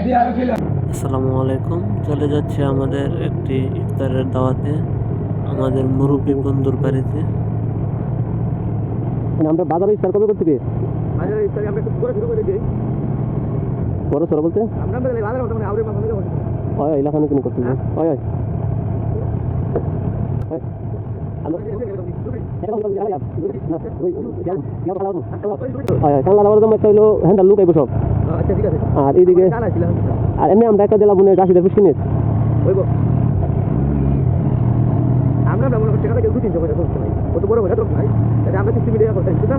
আসসালামু আলাইকুম। চলে যাচ্ছে আমাদের একটি ইফতারের দাওয়াতে আমাদের মুরব্বী বন্ধুর বাড়িতে। মানে আমরা বাজারে ইফতার কবে করতে বাজারে ইফতারি আমরা একটু করে শুরু করে দিই। বড় সরো বলতে? আমরা বেলা বাজারে মোটামুটি আউরের মাথা থেকে বসে হয় এলাকা কিনে করতে হয়। হয় আমরা- কাংলা লাগাবার জন্য একটা হলো হ্যান্ডাল লুক আইবো সব আচ্ছা এইদিকে আর এমনি আমরা একটা দিলাম মনে দু তিনশো করে নাই কত বড় হয়ে নাই আমরা সিস্টেম মিডিয়া করতে না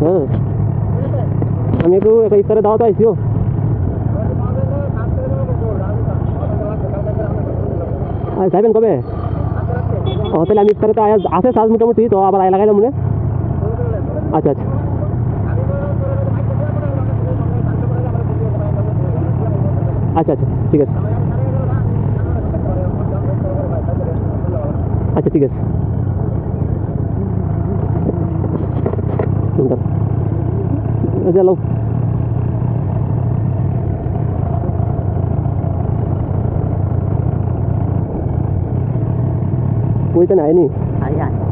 হ্যাঁ। আমি একটু একটা ইফতারে দাওয়াতে আইসিও আচ্ছা যাবেন কবে? ও, তাহলে আমি ইফতারে তো আছে সাজ মোটামুটি, তো আবার আয় লাগাইলাম মনে। আচ্ছা আচ্ছা। আচ্ছা আচ্ছা ঠিক আছে। আচ্ছা ঠিক আছে। চলো কইতে নাই নি আগে আগে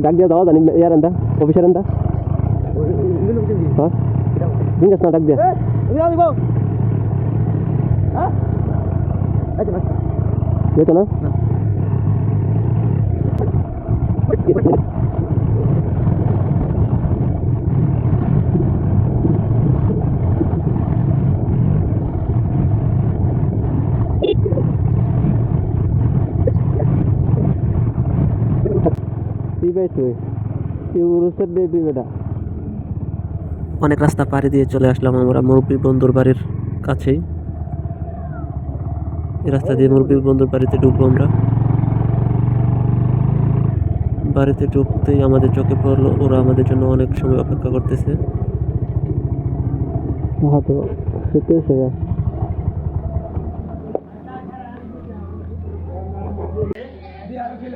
ডাক দিয়া যাওয়া জানি Ha? Dingas na tagda. Eh, ulihan mo. Ha? Ayo mas. Dito na? Tiba itu, si urusan baby udah. অনেক রাস্তা পাড়ি দিয়ে চলে আসলাম আমরা মুরব্বী বন্ধুর বাড়ির কাছেই। এই রাস্তা দিয়ে মুরব্বী বন্ধুর বাড়িতে ঢুকবো আমরা। বাড়িতে ঢুকতেই আমাদের চোখে পড়ল ওরা আমাদের জন্য অনেক সময় অপেক্ষা করতেছে। হ্যাঁ তো সেটাই সেটা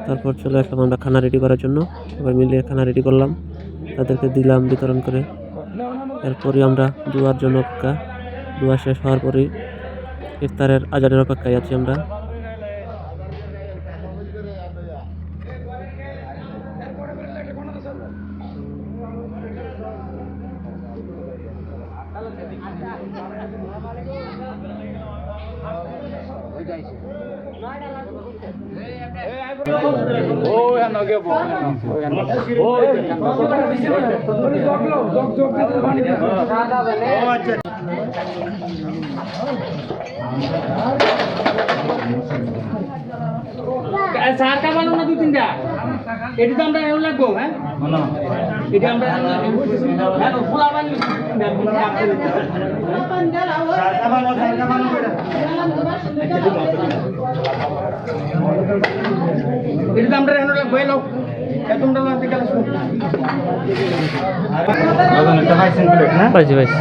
তারপর চলে আসলাম আমরা খানা রেডি করার জন্য। সবাই মিলে খানা রেডি করলাম। তাদেরকে দিলাম বিতরণ করে। এরপরই আমরা দুয়ার জন্য অপেক্ষা। দুয়া শেষ হওয়ার পরেই ইফতারের আজারের অপেক্ষায় আছি আমরা। সারটা বানো না দু তিনটা এটি তো আমরা এমন লাগবো হ্যাঁ? এটা আমরা হ্যাঁ এটা তো আমরা এমন লাগবো এই লোক। তোমরা লাগতে গেলে পাইছি পাইছি।